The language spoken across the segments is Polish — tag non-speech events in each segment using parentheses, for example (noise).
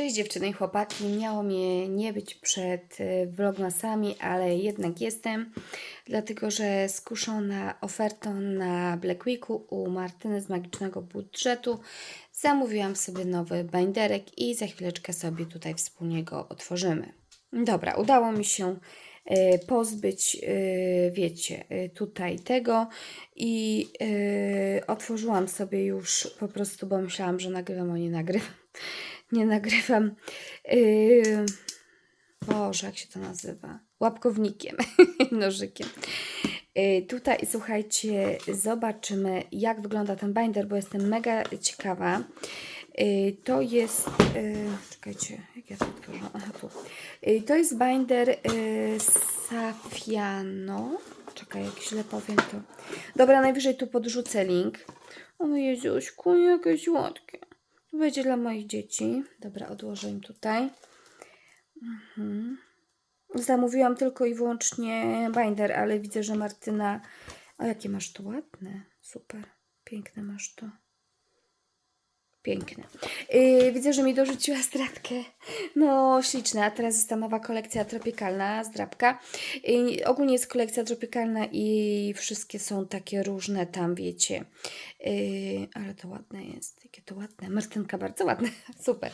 Cześć dziewczyny i chłopaki. Miało mnie nie być przed e, vlogmasami, ale jednak jestem, dlatego że skuszona ofertą na Black Weeku u Martyny z Magicznego Budżetu zamówiłam sobie nowy binderek i za chwileczkę sobie tutaj wspólnie go otworzymy. Dobra, udało mi się e, pozbyć, e, wiecie, tutaj tego i otworzyłam sobie już po prostu, bo myślałam, że nagrywam, a nie nagrywam. Nie nagrywam. Yy, Boże, jak się to nazywa? Łapkownikiem, (laughs) nożykiem. Yy, tutaj słuchajcie, zobaczymy, jak wygląda ten binder, bo jestem mega ciekawa. Yy, to jest. Yy, czekajcie, jak ja to otworzyłam? Aha, tu. Yy, to jest binder yy, Safiano. Czekaj, jak źle powiem to. Dobra, najwyżej tu podrzucę link. O Jezuśku, jakie słodkie. To będzie dla moich dzieci. Dobra, odłożę im tutaj. Mhm. Zamówiłam tylko i wyłącznie binder, ale widzę, że Martyna... O, jakie masz to ładne. Super. Piękne masz to. Piękne. Yy, widzę, że mi dorzuciła zdrabkę. No, śliczne. A teraz jest ta nowa kolekcja tropikalna, zdrabka. Yy, ogólnie jest kolekcja tropikalna i wszystkie są takie różne tam, wiecie. Yy, ale to ładne jest. Jakie to ładne. Martynka bardzo ładne. (laughs) Super.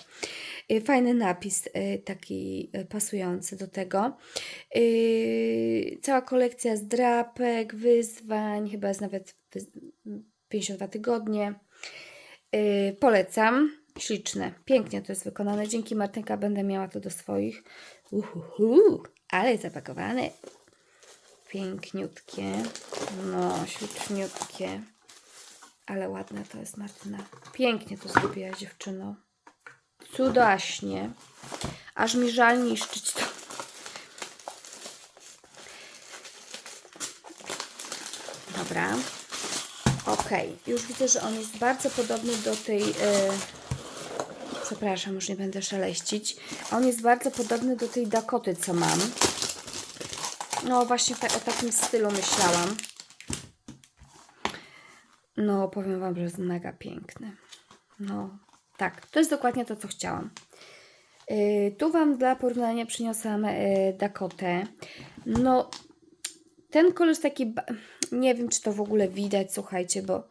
Yy, fajny napis, yy, taki yy, pasujący do tego. Yy, cała kolekcja zdrapek, wyzwań, chyba jest nawet wyz- 52 tygodnie. Yy, polecam. Śliczne. Pięknie to jest wykonane. Dzięki Martynka będę miała to do swoich. Uhuhu, ale zapakowane. Piękniutkie. No, śliczniutkie. Ale ładne to jest Martyna. Pięknie to zrobiła dziewczyno. Cudaśnie. Aż mi żal niszczyć to. Dobra. Ok, już widzę, że on jest bardzo podobny do tej. e, Przepraszam, już nie będę szaleścić. On jest bardzo podobny do tej Dakoty, co mam. No, właśnie ta, o takim stylu myślałam. No, powiem Wam, że jest mega piękny. No, tak, to jest dokładnie to, co chciałam. Yy, tu Wam dla porównania przyniosłam yy, Dakotę. No, ten kolor jest taki, nie wiem czy to w ogóle widać, słuchajcie, bo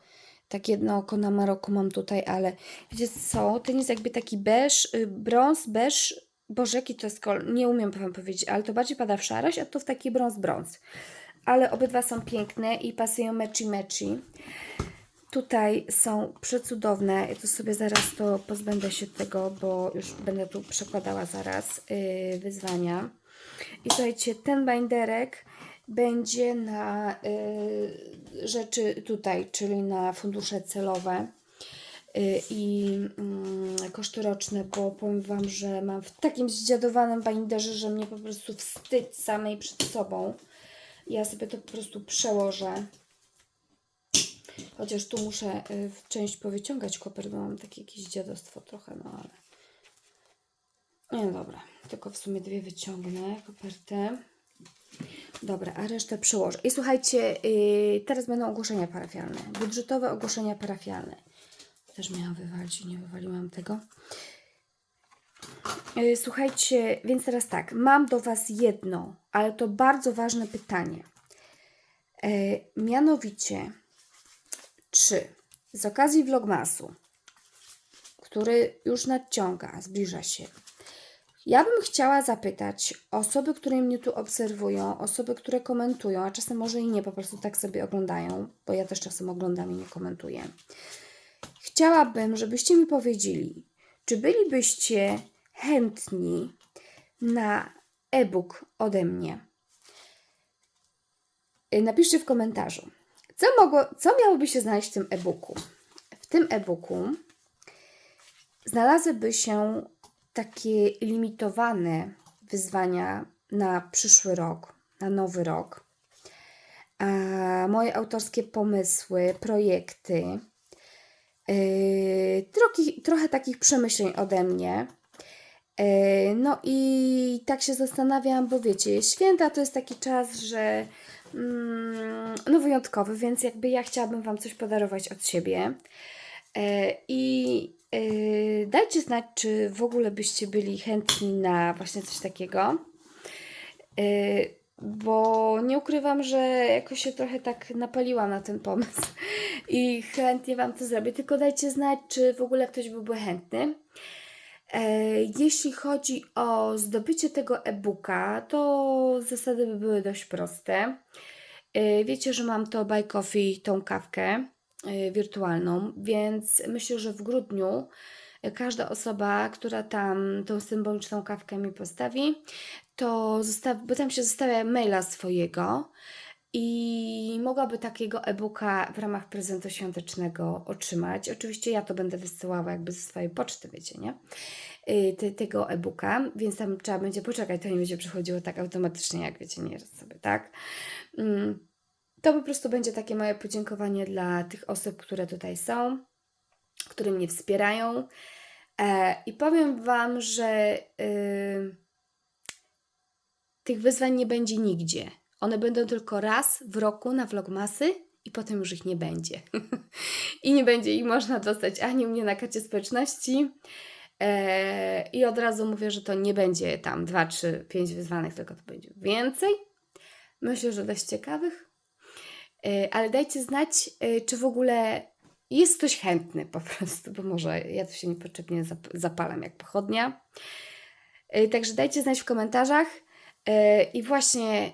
tak jedno oko na Maroku mam tutaj, ale wiecie co, ten jest jakby taki beż, y, brąz, beż, boże jaki to jest kolor, nie umiem Wam powiedzieć, ale to bardziej pada w szarość, a to w taki brąz, brąz. Ale obydwa są piękne i pasują mechi mechi. Tutaj są przecudowne. Ja to sobie zaraz to pozbędę się tego, bo już będę tu przekładała zaraz yy, wyzwania. I słuchajcie, ten binderek będzie na yy, rzeczy tutaj, czyli na fundusze celowe yy, i yy, koszty roczne, bo powiem Wam, że mam w takim zdziadowanym binderze, że mnie po prostu wstyd samej przed sobą. Ja sobie to po prostu przełożę. Chociaż tu muszę y, w część powyciągać koper, bo mam takie jakieś dziadostwo trochę, no ale... Nie, dobra. Tylko w sumie dwie wyciągnę kopertę. Dobra, a resztę przyłożę. I słuchajcie, y, teraz będą ogłoszenia parafialne. Budżetowe ogłoszenia parafialne. Też miałam wywalić nie wywaliłam tego. Y, Słuchajcie, więc teraz tak. Mam do Was jedno, ale to bardzo ważne pytanie. E, mianowicie, czy z okazji Vlogmasu, który już nadciąga, zbliża się, ja bym chciała zapytać osoby, które mnie tu obserwują, osoby, które komentują, a czasem może i nie, po prostu tak sobie oglądają, bo ja też czasem oglądam i nie komentuję. Chciałabym, żebyście mi powiedzieli, czy bylibyście chętni na e-book ode mnie. Y, Napiszcie w komentarzu, co, mogło, co miałoby się znaleźć w tym e-booku. W tym e-booku znalazłyby się takie limitowane wyzwania na przyszły rok, na nowy rok. A moje autorskie pomysły, projekty, yy, troki, trochę takich przemyśleń ode mnie. Yy, No i tak się zastanawiam, bo wiecie, święta to jest taki czas, że mm, no wyjątkowy, więc jakby ja chciałabym Wam coś podarować od siebie. Yy, I dajcie znać, czy w ogóle byście byli chętni na właśnie coś takiego. Yy, bo nie ukrywam, że jakoś się trochę tak napaliłam na ten pomysł i chętnie Wam to zrobię. Tylko dajcie znać, czy w ogóle ktoś byłby chętny. E, Jeśli chodzi o zdobycie tego e-booka, to zasady by były dość proste. Wiecie, że mam to Buy Coffee, tą kawkę wirtualną, więc myślę, że w grudniu e, każda osoba, która tam tą symboliczną kawkę mi postawi, to zostawi, bo tam się zostawia maila swojego i mogłaby takiego e-booka w ramach prezentu świątecznego otrzymać. Oczywiście ja to będę wysyłała jakby ze swojej poczty, wiecie, nie? Y, Te, tego e-booka, więc tam trzeba będzie poczekać, to nie będzie przychodziło tak automatycznie, jak wiecie, nieraz sobie, tak? Mm, To po prostu będzie takie moje podziękowanie dla tych osób, które tutaj są, które mnie wspierają. E, I powiem Wam, że y, tych wyzwań nie będzie nigdzie. One będą tylko raz w roku na Vlogmasy i potem już ich nie będzie. (laughs) I nie będzie ich można dostać ani u mnie na karcie społeczności. E, I od razu mówię, że to nie będzie tam 2, 3, 5 wyzwanych, tylko to będzie więcej. Myślę, że dość ciekawych. E, Ale dajcie znać, e, czy w ogóle jest ktoś chętny po prostu, bo może ja tu się niepotrzebnie zap- zapalam jak pochodnia. E, Także dajcie znać w komentarzach. I właśnie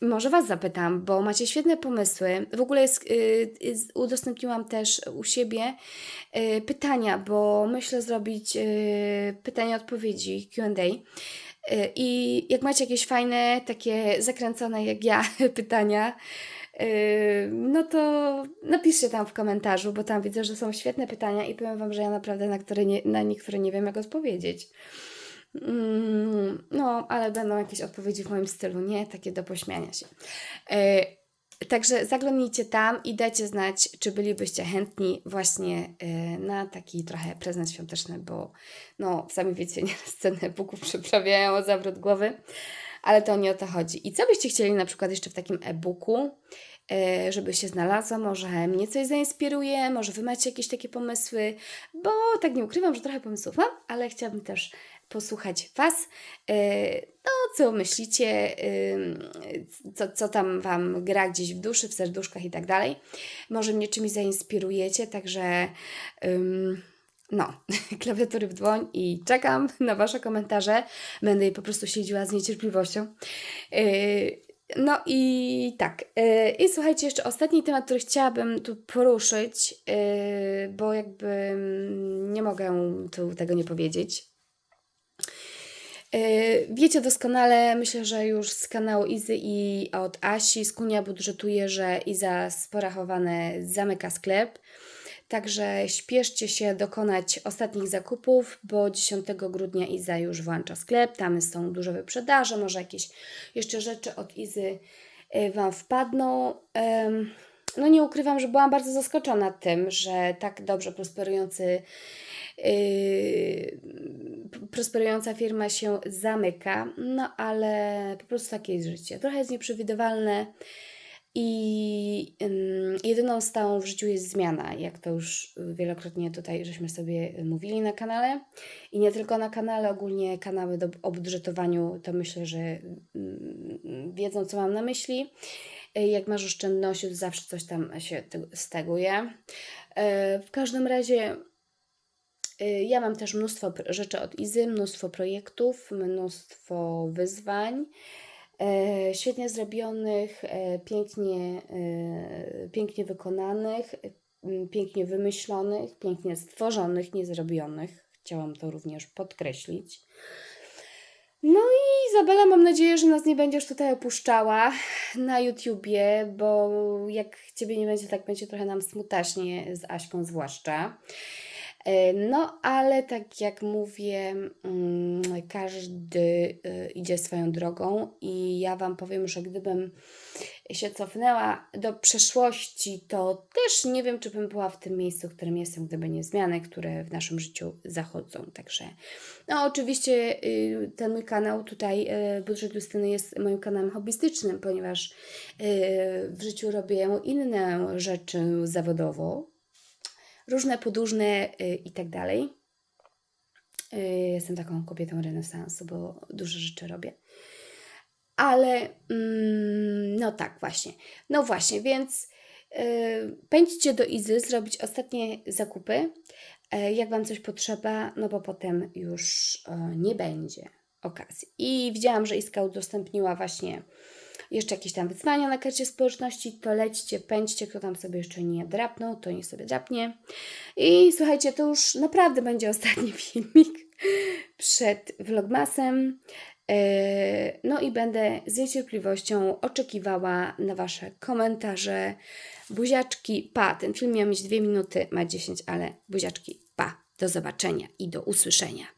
może Was zapytam, bo macie świetne pomysły. W ogóle jest, udostępniłam też u siebie pytania, bo myślę zrobić pytania-odpowiedzi, QA. I jak macie jakieś fajne, takie zakręcone jak ja (laughs) pytania, no to napiszcie tam w komentarzu, bo tam widzę, że są świetne pytania i powiem Wam, że ja naprawdę na, które nie, na niektóre nie wiem, jak odpowiedzieć. Mm, No, ale będą jakieś odpowiedzi w moim stylu, nie? Takie do pośmiania się. E, Także zaglądnijcie tam i dajcie znać, czy bylibyście chętni właśnie e, na taki trochę prezent świąteczny, bo no, sami wiecie, nieraz (laughs) ceny e-booków przyprawiają o zawrót głowy, ale to nie o to chodzi. I co byście chcieli na przykład jeszcze w takim e-booku, e, żeby się znalazło? Może mnie coś zainspiruje, może Wy macie jakieś takie pomysły, bo tak nie ukrywam, że trochę pomysłów mam, ale chciałabym też posłuchać Was. e, No, co myślicie, co, co tam Wam gra gdzieś w duszy, w serduszkach i tak dalej. Może mnie czymś zainspirujecie, także ym, no, (laughs) klawiatury w dłoń i czekam na Wasze komentarze. Będę je po prostu śledziła z niecierpliwością. Yy, no i tak. Yy, I słuchajcie, jeszcze ostatni temat, który chciałabym tu poruszyć, yy, bo jakby mm, nie mogę tu tego nie powiedzieć. Wiecie doskonale, myślę, że już z kanału Izy i od Asi z Kunia budżetuje, że Iza z porachowane zamyka sklep. Także śpieszcie się dokonać ostatnich zakupów, bo 10 grudnia Iza już włącza sklep. Tam są duże wyprzedaże, może jakieś jeszcze rzeczy od Izy yy, Wam wpadną. No nie ukrywam, że byłam bardzo zaskoczona tym, że tak dobrze prosperujący yy, prosperująca firma się zamyka, no ale po prostu takie jest życie. Trochę jest nieprzewidywalne i jedyną stałą w życiu jest zmiana, jak to już wielokrotnie tutaj żeśmy sobie mówili na kanale i nie tylko na kanale, ogólnie kanały do, o budżetowaniu, to myślę, że ym, wiedzą co mam na myśli. Jak masz oszczędności, to zawsze coś tam się steguje. Y, W każdym razie Y, Ja mam też mnóstwo rzeczy od Izy, mnóstwo projektów, mnóstwo wyzwań, e, świetnie zrobionych, e, pięknie, e, pięknie wykonanych, pięknie wymyślonych, pięknie stworzonych, nie zrobionych. Chciałam to również podkreślić. No i Izabela, mam nadzieję, że nas nie będziesz tutaj opuszczała na YouTubie, bo jak Ciebie nie będzie, tak będzie trochę nam smutaśnie, z Aśką zwłaszcza. E, No, ale tak jak mówię, mm, każdy y, idzie swoją drogą i ja Wam powiem, że gdybym się cofnęła do przeszłości, to też nie wiem, czy bym była w tym miejscu, w którym jestem, gdyby nie zmiany, które w naszym życiu zachodzą. Także, no oczywiście y, ten mój kanał tutaj, y, Budżet Justyny jest moim kanałem hobbystycznym, ponieważ w życiu robię inne rzeczy zawodowo, różne podróżne y, i tak dalej. Yy, Jestem taką kobietą renesansu, bo dużo rzeczy robię. Ale mm, no tak, właśnie. No właśnie, więc yy, pędźcie do Izy zrobić ostatnie zakupy, e, jak Wam coś potrzeba, no bo potem już nie będzie okazji. I widziałam, że Iska udostępniła właśnie jeszcze jakieś tam wyzwania na karcie społeczności, to lećcie, pędźcie, kto tam sobie jeszcze nie drapnął, to niech sobie drapnie. I słuchajcie, to już naprawdę będzie ostatni (laughs) filmik przed Vlogmasem. Yy, No i będę z niecierpliwością oczekiwała na Wasze komentarze. Buziaczki, pa. Ten film miał mieć 2 minuty, ma 10, ale buziaczki, pa. Do zobaczenia i do usłyszenia.